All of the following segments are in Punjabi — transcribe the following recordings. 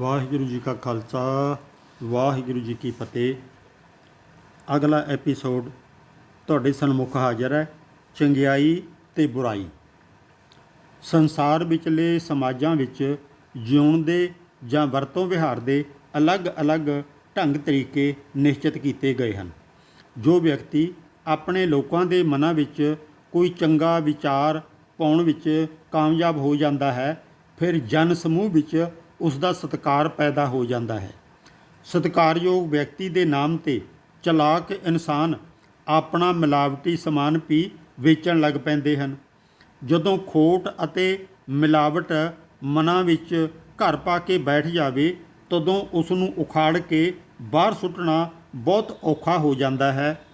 ਵਾਹਿਗੁਰੂ ਜੀ ਕਾ ਖਾਲਸਾ, ਵਾਹਿਗੁਰੂ ਜੀ ਕੀ ਫਤਿਹ। ਅਗਲਾ ਐਪੀਸੋਡ ਤੁਹਾਡੇ ਸਨਮੁਖ ਹਾਜ਼ਰ ਹੈ, ਚੰਗਿਆਈ ਤੇ ਬੁਰਾਈ। ਸੰਸਾਰ ਵਿਚਲੇ ਸਮਾਜਾਂ ਵਿੱਚ ਜਿਉਣ ਦੇ ਜਾਂ ਵਰਤੋਂ ਵਿਹਾਰ ਦੇ ਅਲੱਗ-ਅਲੱਗ ਢੰਗ ਤਰੀਕੇ ਨਿਸ਼ਚਿਤ ਕੀਤੇ ਗਏ ਹਨ। ਜੋ ਵਿਅਕਤੀ ਆਪਣੇ ਲੋਕਾਂ ਦੇ ਮਨਾਂ ਵਿੱਚ ਕੋਈ ਚੰਗਾ ਵਿਚਾਰ ਪਾਉਣ ਵਿੱਚ ਕਾਮਯਾਬ ਹੋ ਜਾਂਦਾ ਹੈ, ਫਿਰ ਜਨ ਸਮੂਹ ਵਿੱਚ ਉਸ ਦਾ ਸਤਿਕਾਰ ਪੈਦਾ ਹੋ ਜਾਂਦਾ ਹੈ। ਸਤਿਕਾਰਯੋਗ ਵਿਅਕਤੀ ਦੇ ਨਾਮ ਤੇ ਚਲਾਕ ਇਨਸਾਨ ਆਪਣਾ ਮਿਲਾਵਟੀ ਸਮਾਨ ਵੀ ਵੇਚਣ ਲੱਗ ਪੈਂਦੇ ਹਨ। ਜਦੋਂ ਖੋਟ ਅਤੇ ਮਿਲਾਵਟ ਮਨਾਂ ਵਿੱਚ ਘਰ ਪਾ ਕੇ ਬੈਠ ਜਾਵੇ, ਤਦੋਂ ਉਸ ਨੂੰ ਉਖਾੜ ਕੇ ਬਾਹਰ ਸੁੱਟਣਾ ਬਹੁਤ ਔਖਾ ਹੋ ਜਾਂਦਾ ਹੈ।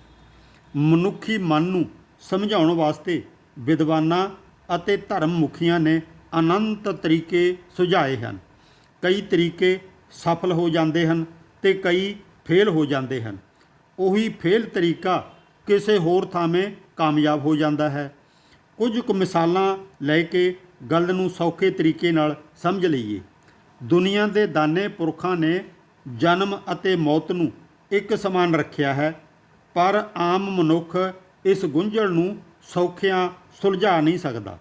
ਮਨੁੱਖੀ ਮਨ ਨੂੰ ਸਮਝਾਉਣ ਵਾਸਤੇ ਵਿਦਵਾਨਾਂ ਅਤੇ ਧਰਮ ਮੁਖੀਆਂ ਨੇ ਅਨੰਤ ਤਰੀਕੇ ਸੁਝਾਏ ਹਨ। ਕਈ ਤਰੀਕੇ ਸਫਲ ਹੋ ਜਾਂਦੇ ਹਨ ਤੇ ਕਈ ਫੇਲ ਹੋ ਜਾਂਦੇ ਹਨ। ਉਹੀ ਫੇਲ ਤਰੀਕਾ ਕਿਸੇ ਹੋਰ ਥਾਵੇਂ ਕਾਮਯਾਬ ਹੋ ਜਾਂਦਾ ਹੈ। ਕੁਝ ਕੁ ਮਿਸਾਲਾਂ ਲੈ ਕੇ ਗੱਲ ਨੂੰ ਸੌਖੇ ਤਰੀਕੇ ਨਾਲ ਸਮਝ ਲਈਏ। ਦੁਨੀਆ ਦੇ ਦਾਨੇ ਪੁਰਖਾਂ ਨੇ ਜਨਮ ਅਤੇ ਮੌਤ ਨੂੰ ਇੱਕ ਸਮਾਨ ਰੱਖਿਆ ਹੈ, ਪਰ ਆਮ ਮਨੁੱਖ ਇਸ ਗੁੰਝਲ ਨੂੰ ਸੌਖਿਆਂ ਸੁਲਝਾ ਨਹੀਂ ਸਕਦਾ।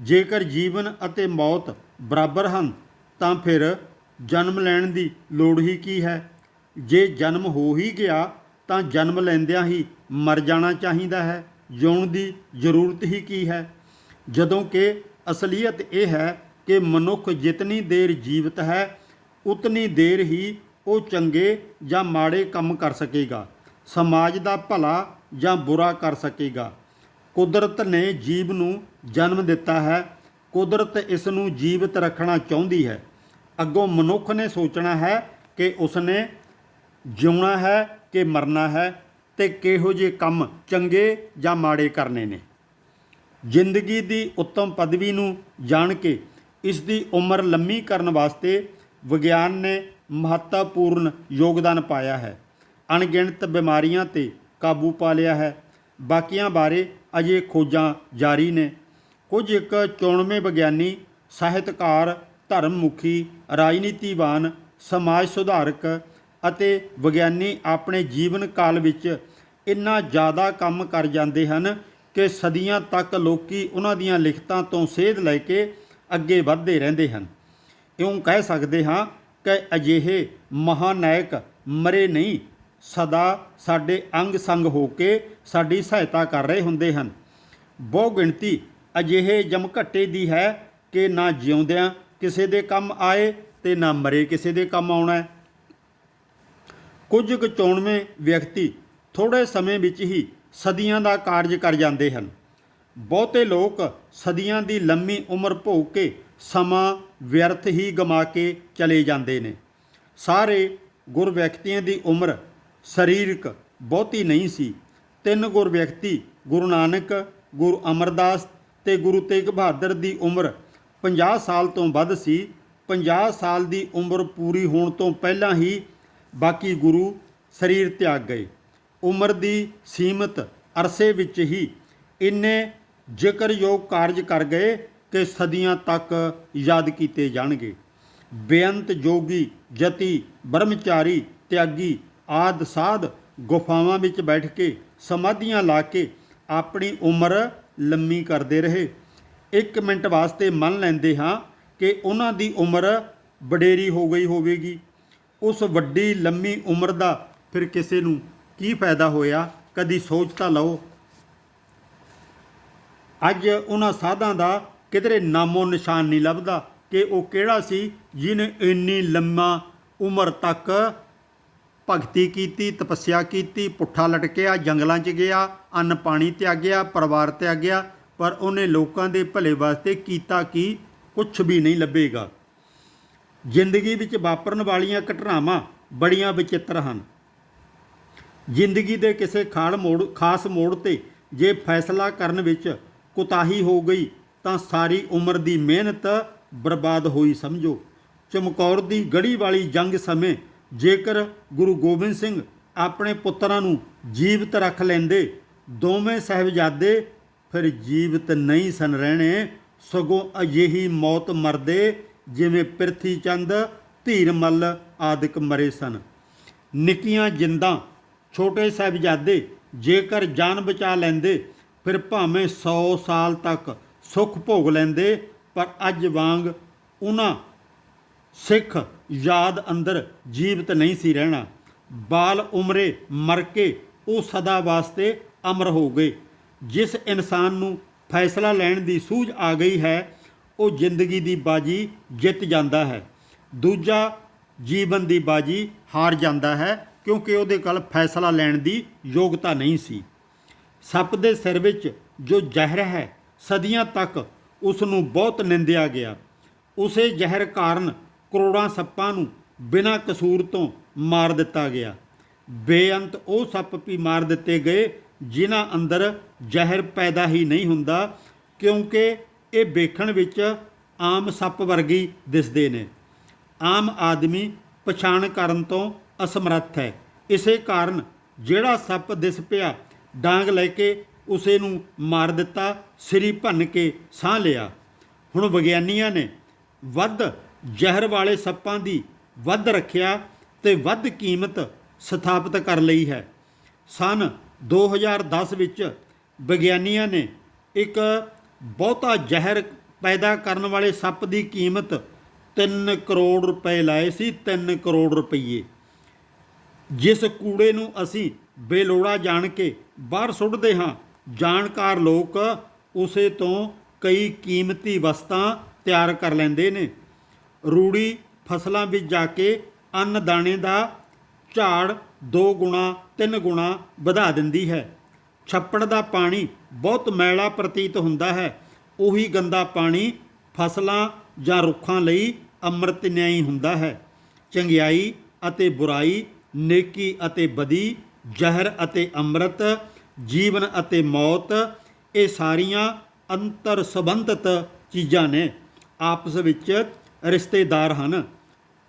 ਜੇਕਰ ਜੀਵਨ ਅਤੇ ਮੌਤ ਬਰਾਬਰ ਹਨ ਤਾਂ ਫਿਰ ਜਨਮ ਲੈਣ ਦੀ ਲੋੜ ਹੀ ਕੀ ਹੈ? ਜੇ ਜਨਮ ਹੋ ਹੀ ਗਿਆ, ਤਾਂ ਜਨਮ ਲੈਂਦਿਆਂ ਹੀ ਮਰ ਜਾਣਾ ਚਾਹੀਦਾ ਹੈ। ਜਿਉਣ ਦੀ ਜ਼ਰੂਰਤ ਹੀ ਕੀ ਹੈ? ਜਦੋਂ ਕਿ ਅਸਲੀਅਤ ਇਹ ਹੈ ਕਿ ਮਨੁੱਖ ਜਿਤਨੀ ਦੇਰ ਜੀਵਤ ਹੈ, ਉਤਨੀ ਦੇਰ ਹੀ ਉਹ ਚੰਗੇ ਜਾਂ ਮਾੜੇ ਕੰਮ ਕਰ ਸਕੇਗਾ। ਸਮਾਜ ਦਾ ਭਲਾ ਜਾਂ ਬੁਰਾ ਕਰ ਸਕੇਗਾ। ਕੁਦਰਤ ਨੇ ਜੀਵ ਨੂੰ ਜਨਮ ਦਿੱਤਾ ਹੈ ਕੁਦਰਤ ਇਸ ਨੂੰ ਜੀਵਤ ਰੱਖਣਾ ਚਾਹੁੰਦੀ ਹੈ। ਅੱਗੋਂ ਮਨੁੱਖ ਨੇ ਸੋਚਣਾ ਹੈ ਕਿ ਉਸਨੇ ਜਿਉਣਾ ਹੈ ਕਿ ਮਰਨਾ ਹੈ ਤੇ ਕਿਹੋ ਜਿਹੇ ਕੰਮ ਚੰਗੇ ਜਾਂ ਮਾੜੇ ਕਰਨੇ ਨੇ। ਜ਼ਿੰਦਗੀ ਦੀ ਉੱਤਮ ਪਦਵੀ ਨੂੰ ਜਾਣ ਕੇ ਇਸ ਦੀ ਉਮਰ ਲੰਮੀ ਕਰਨ ਵਾਸਤੇ ਵਿਗਿਆਨ ਨੇ ਮਹੱਤਵਪੂਰਨ ਯੋਗਦਾਨ ਪਾਇਆ ਹੈ। ਅਣਗਿਣਤ ਬਿਮਾਰੀਆਂ ਤੇ ਕਾਬੂ ਪਾ ਲਿਆ ਹੈ। ਬਾਕੀਆਂ ਬਾਰੇ ਅਜੇ ਖੋਜਾਂ ਜਾਰੀ ਨੇ। ਕੁਝ ਇੱਕ ਚੋਣਵੇਂ ਵਿਗਿਆਨੀ, ਸਾਹਿਤਕਾਰ ਧਰਮ ਮੁਖੀ ਰਾਜਨੀਤੀਵਾਨ, ਸਮਾਜ ਸੁਧਾਰਕ ਅਤੇ ਵਿਗਿਆਨੀ ਆਪਣੇ ਜੀਵਨ ਕਾਲ ਵਿੱਚ ਇੰਨਾ ਜ਼ਿਆਦਾ ਕੰਮ ਕਰ ਜਾਂਦੇ ਹਨ ਕਿ ਸਦੀਆਂ ਤੱਕ ਲੋਕੀ ਉਹਨਾਂ ਦੀਆਂ ਲਿਖਤਾਂ ਤੋਂ ਸੇਧ ਲੈ ਕੇ ਅੱਗੇ ਵਧਦੇ ਰਹਿੰਦੇ ਹਨ। ਇਉਂ ਕਹਿ ਸਕਦੇ ਹਾਂ ਕਿ ਅਜਿਹੇ ਮਹਾਨਾਇਕ ਮਰੇ ਨਹੀਂ, ਸਦਾ ਸਾਡੇ ਅੰਗ ਸੰਗ ਹੋ ਕੇ ਸਾਡੀ ਸਹਾਇਤਾ ਕਰ ਰਹੇ ਹੁੰਦੇ ਹਨ। ਬਹੁ ਗਿਣਤੀ ਅਜਿਹੇ ਜਮਘੱਟੇ ਦੀ ਹੈ ਕਿ ਨਾ ਜਿਉਂਦਿਆਂ ਕਿਸੇ ਦੇ ਕੰਮ ਆਏ ਤੇ ਨਾ ਮਰੇ ਕਿਸੇ ਦੇ ਕੰਮ ਆਉਣਾ ਕੁਝ ਕੁ ਚੋਣਵੇਂ ਵਿਅਕਤੀ ਥੋੜੇ ਸਮੇਂ ਵਿੱਚ ਹੀ ਸਦੀਆਂ ਦਾ ਕਾਰਜ ਕਰ ਜਾਂਦੇ ਹਨ। ਬਹੁਤੇ ਲੋਕ ਸਦੀਆਂ ਦੀ ਲੰਮੀ ਉਮਰ ਭੋਗ ਕੇ ਸਮਾਂ ਵਿਅਰਥ ਹੀ ਗਮਾ ਕੇ ਚਲੇ ਜਾਂਦੇ ਨੇ। ਸਾਰੇ ਗੁਰ ਵਿਅਕਤੀਆਂ ਦੀ ਉਮਰ ਸਰੀਰਕ ਬਹੁਤੀ ਨਹੀਂ ਸੀ। ਤਿੰਨ ਗੁਰ ਵਿਅਕਤੀ ਗੁਰੂ ਨਾਨਕ, ਗੁਰੂ ਅਮਰਦਾਸ ਤੇ ਗੁਰੂ ਤੇਗ ਬਹਾਦਰ ਦੀ ਉਮਰ 50 ਸਾਲ ਤੋਂ ਵੱਧ ਸੀ। 50 ਸਾਲ ਦੀ ਉਮਰ ਪੂਰੀ ਹੋਣ ਤੋਂ ਪਹਿਲਾਂ ਹੀ ਬਾਕੀ ਗੁਰੂ ਸਰੀਰ ਤਿਆਗ ਗਏ। ਉਮਰ ਦੀ ਸੀਮਤ ਅਰਸੇ ਵਿੱਚ ਹੀ ਇੰਨੇ ਜ਼ਿਕਰਯੋਗ ਕਾਰਜ ਕਰ ਗਏ ਕਿ ਸਦੀਆਂ ਤੱਕ ਯਾਦ ਕੀਤੇ ਜਾਣਗੇ। ਬੇਅੰਤ ਜੋਗੀ, ਜਤੀ, ਬ੍ਰਹਮਚਾਰੀ, ਤਿਆਗੀ ਆਦ ਸਾਧ ਗੁਫਾਵਾਂ ਵਿੱਚ ਬੈਠ ਕੇ ਸਮਾਧੀਆਂ ਲਾ ਕੇ ਆਪਣੀ ਉਮਰ ਲੰਮੀ ਕਰਦੇ ਰਹੇ। ਇੱਕ ਮਿੰਟ ਵਾਸਤੇ ਮੰਨ ਲੈਂਦੇ ਹਾਂ ਕਿ ਉਹਨਾਂ ਦੀ ਉਮਰ ਵਡੇਰੀ ਹੋ ਗਈ ਹੋਵੇਗੀ। ਉਸ ਵੱਡੀ ਲੰਮੀ ਉਮਰ ਦਾ ਫਿਰ ਕਿਸੇ ਨੂੰ ਕੀ ਫਾਇਦਾ ਹੋਇਆ? ਕਦੀ ਸੋਚ ਤਾਂ ਲਓ। ਅੱਜ ਉਹਨਾਂ ਸਾਧਾਂ ਦਾ ਕਿਧਰੇ ਨਾਮੋ ਨਿਸ਼ਾਨ ਨਹੀਂ ਲੱਭਦਾ ਕਿ ਉਹ ਕਿਹੜਾ ਸੀ ਜਿਹਨੇ ਇੰਨੀ ਲੰਮਾ ਉਮਰ ਤੱਕ ਭਗਤੀ ਕੀਤੀ, ਤਪੱਸਿਆ ਕੀਤੀ, ਪੁੱਠਾ ਲਟਕਿਆ, ਜੰਗਲਾਂ 'ਚ ਗਿਆ, ਅੰਨ ਪਾਣੀ ਤਿਆਗਿਆ, ਪਰਿਵਾਰ ਤਿਆਗਿਆ, ਪਰ ਉਹਨੇ ਲੋਕਾਂ ਦੇ ਭਲੇ ਵਾਸਤੇ ਕੀਤਾ ਕੀ? ਕੁਝ ਵੀ ਨਹੀਂ ਲੱਭੇਗਾ। ਜ਼ਿੰਦਗੀ ਵਿੱਚ ਵਾਪਰਨ ਵਾਲੀਆਂ ਘਟਨਾਵਾਂ ਬੜੀਆਂ ਵਿਚਿੱਤਰ ਹਨ। ਜ਼ਿੰਦਗੀ ਦੇ ਕਿਸੇ ਖਾਲ ਮੋੜ, ਖਾਸ ਮੋੜ ਤੇ ਜੇ ਫੈਸਲਾ ਕਰਨ ਵਿੱਚ ਕੁਤਾਹੀ ਹੋ ਗਈ, ਤਾਂ ਸਾਰੀ ਉਮਰ ਦੀ ਮਿਹਨਤ ਬਰਬਾਦ ਹੋਈ ਸਮਝੋ। ਚਮਕੌਰ ਦੀ ਗੜੀ ਵਾਲੀ ਜੰਗ ਸਮੇਂ ਜੇਕਰ ਗੁਰੂ ਗੋਬਿੰਦ ਸਿੰਘ ਆਪਣੇ ਪੁੱਤਰਾਂ ਨੂੰ ਜੀਵਤ ਰੱਖ ਲੈਂਦੇ, ਦੋਵੇਂ ਸਹਿਬਜ਼ਾਦੇ ਫਿਰ ਜੀਵਤ ਨਹੀਂ ਸਨ ਰਹਿਣੇ, ਸਗੋਂ ਅਜਿਹੀ ਮੌਤ ਮਰਦੇ ਜਿਵੇਂ ਪ੍ਰਿਥੀ ਚੰਦ ਧੀਰਮੱਲ ਆਦਿਕ ਮਰੇ ਸਨ। ਨਿੱਕੀਆਂ ਜਿੰਦਾਂ ਛੋਟੇ ਸਾਹਿਬਜ਼ਾਦੇ ਜੇਕਰ ਜਾਨ ਬਚਾ ਲੈਂਦੇ, ਫਿਰ ਭਾਵੇਂ 100 ਸਾਲ ਤੱਕ ਸੁੱਖ ਭੋਗ ਲੈਂਦੇ, ਪਰ ਅੱਜ ਵਾਂਗ ਉਹਨਾਂ ਸਿੱਖ ਯਾਦ ਅੰਦਰ ਜੀਵਤ ਨਹੀਂ ਸੀ ਰਹਿਣਾ। ਬਾਲ ਉਮਰੇ ਮਰ ਕੇ ਉਹ ਸਦਾ ਵਾਸਤੇ ਅਮਰ ਹੋ ਗਏ। ਜਿਸ ਇਨਸਾਨ ਨੂੰ ਫੈਸਲਾ ਲੈਣ ਦੀ ਸੂਝ ਆ ਗਈ ਹੈ, ਉਹ ਜ਼ਿੰਦਗੀ ਦੀ ਬਾਜੀ ਜਿੱਤ ਜਾਂਦਾ ਹੈ। ਦੂਜਾ ਜੀਵਨ ਦੀ ਬਾਜੀ ਹਾਰ ਜਾਂਦਾ ਹੈ, ਕਿਉਂਕਿ ਉਹਦੇ ਕੋਲ ਫੈਸਲਾ ਲੈਣ ਦੀ ਯੋਗਤਾ ਨਹੀਂ ਸੀ। ਸੱਪ ਦੇ ਸਿਰ ਵਿੱਚ ਜੋ ਜ਼ਹਿਰ ਹੈ, ਸਦੀਆਂ ਤੱਕ ਉਸ ਨੂੰ ਬਹੁਤ ਨਿੰਦਿਆ ਗਿਆ। ਉਸੇ ਜ਼ਹਿਰ ਕਾਰਨ ਕਰੋੜਾਂ ਸੱਪਾਂ ਨੂੰ ਬਿਨਾਂ ਕਸੂਰ ਤੋਂ ਮਾਰ ਦਿੱਤਾ ਗਿਆ। ਬੇਅੰਤ ਉਹ ਸੱਪ ਵੀ ਮਾਰ ਦਿੱਤੇ ਗਏ, ਜਿਨ੍ਹਾਂ ਅੰਦਰ ਜ਼ਹਿਰ ਪੈਦਾ ਹੀ ਨਹੀਂ ਹੁੰਦਾ, ਕਿਉਂਕਿ ਇਹ ਵੇਖਣ ਵਿੱਚ ਆਮ ਸੱਪ ਵਰਗੀ ਦਿਸਦੇ ਨੇ। ਆਮ ਆਦਮੀ ਪਛਾਣ ਕਰਨ ਤੋਂ ਅਸਮਰੱਥ ਹੈ। ਇਸੇ ਕਾਰਨ ਜਿਹੜਾ ਸੱਪ ਦਿਸ ਪਿਆ, ਡਾਂਗ ਲੈ ਕੇ ਉਸੇ ਨੂੰ ਮਾਰ ਦਿੱਤਾ, ਸਰੀ ਭੰਨ ਕੇ ਸਾਹ ਲਿਆ। ਹੁਣ ਵਿਗਿਆਨੀਆਂ ਨੇ ਵੱਧ ਜ਼ਹਿਰ ਵਾਲੇ ਸੱਪਾਂ ਦੀ ਵੱਧ ਰੱਖਿਆ ਤੇ ਵੱਧ ਕੀਮਤ ਸਥਾਪਿਤ ਕਰ ਲਈ ਹੈ। ਸਨ 2010 ਵਿੱਚ ਵਿਗਿਆਨੀਆਂ ਨੇ ਇੱਕ ਬਹੁਤਾ ਜ਼ਹਿਰ ਪੈਦਾ ਕਰਨ ਵਾਲੇ ਸੱਪ ਦੀ ਕੀਮਤ 3 ਕਰੋੜ ਰੁਪਏ ਲਾਏ ਸੀ 3 ਕਰੋੜ ਰੁਪਏ ਜਿਸ ਕੂੜੇ ਨੂੰ ਅਸੀਂ ਬੇਲੋੜਾ ਜਾਣ ਕੇ ਬਾਹਰ ਸੁੱਟਦੇ ਹਾਂ, ਜਾਣਕਾਰ ਲੋਕ ਉਸੇ ਤੋਂ ਕਈ ਕੀਮਤੀ ਵਸਤਾਂ ਤਿਆਰ ਕਰ ਲੈਂਦੇ ਨੇ। ਰੂੜੀ ਫਸਲਾਂ ਵਿੱਚ ਜਾ ਕੇ ਅੰਨ ਦਾਣੇ ਦਾ ਝਾੜ 2 ਗੁਣਾ 3 ਗੁਣਾ ਵਧਾ ਦਿੰਦੀ ਹੈ। ਛੱਪੜ ਦਾ ਪਾਣੀ ਬਹੁਤ ਮੈਲਾ ਪ੍ਰਤੀਤ ਹੁੰਦਾ ਹੈ। ਉਹੀ ਗੰਦਾ ਪਾਣੀ ਫਸਲਾਂ ਜਾਂ ਰੁੱਖਾਂ ਲਈ ਅੰਮ੍ਰਿਤ ਨਿਆਈ ਹੁੰਦਾ ਹੈ। ਚੰਗਿਆਈ ਅਤੇ ਬੁਰਾਈ, ਨੇਕੀ ਅਤੇ ਬਦੀ, ਜ਼ਹਿਰ ਅਤੇ ਅੰਮ੍ਰਿਤ, ਜੀਵਨ ਅਤੇ ਮੌਤ, ਇਹ ਸਾਰੀਆਂ ਅੰਤਰ ਸੰਬੰਧਿਤ ਚੀਜ਼ਾਂ ਨੇ। ਆਪਸ ਵਿੱਚ ਰਿਸ਼ਤੇਦਾਰ ਹਨ।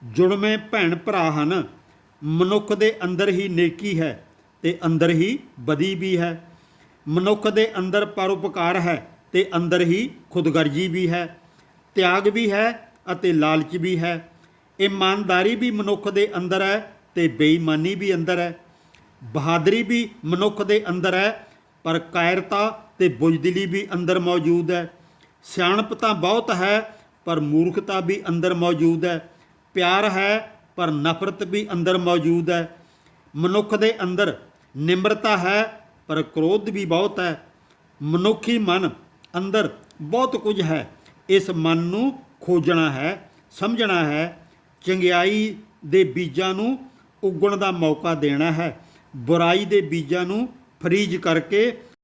ਜੁੜਵੇਂ ਭੈਣ ਭਰਾ ਹਨ। ਮਨੁੱਖ ਦੇ ਅੰਦਰ ਹੀ ਨੇਕੀ ਹੈ ਤੇ ਅੰਦਰ ਹੀ ਬਦੀ ਵੀ ਹੈ। ਮਨੁੱਖ ਦੇ ਅੰਦਰ ਪਰਉਪਕਾਰ ਹੈ ਤੇ ਅੰਦਰ ਹੀ ਖੁਦਗਰਜੀ ਵੀ ਹੈ। ਤਿਆਗ ਵੀ ਹੈ ਅਤੇ ਲਾਲਚ ਵੀ ਹੈ। ਇਮਾਨਦਾਰੀ ਵੀ ਮਨੁੱਖ ਦੇ ਅੰਦਰ ਹੈ ਤੇ ਬੇਈਮਾਨੀ ਵੀ ਅੰਦਰ ਹੈ। ਬਹਾਦਰੀ ਵੀ ਮਨੁੱਖ ਦੇ ਅੰਦਰ ਹੈ, ਪਰ ਕਾਇਰਤਾ ਤੇ ਬੁਝਦਿਲੀ ਵੀ ਅੰਦਰ ਮੌਜੂਦ ਹੈ। ਸਿਆਣਪ ਤਾਂ ਬਹੁਤ ਹੈ ਪਰ ਮੂਰਖਤਾ ਵੀ ਅੰਦਰ ਮੌਜੂਦ ਹੈ। ਪਿਆਰ ਹੈ, ਪਰ ਨਫ਼ਰਤ ਵੀ ਅੰਦਰ ਮੌਜੂਦ ਹੈ। ਮਨੁੱਖ ਦੇ ਅੰਦਰ ਨਿਮਰਤਾ ਹੈ, ਪਰ ਕ੍ਰੋਧ ਵੀ ਬਹੁਤ ਹੈ। ਮਨੁੱਖੀ ਮਨ ਅੰਦਰ ਬਹੁਤ ਕੁਝ ਹੈ। ਇਸ ਮਨ ਨੂੰ ਖੋਜਣਾ ਹੈ, ਸਮਝਣਾ ਹੈ। ਚੰਗਿਆਈ ਦੇ ਬੀਜਾਂ ਨੂੰ ਉਗਣ ਦਾ ਮੌਕਾ ਦੇਣਾ ਹੈ। ਬੁਰਾਈ ਦੇ ਬੀਜਾਂ ਨੂੰ ਫਰੀਜ ਕਰਕੇ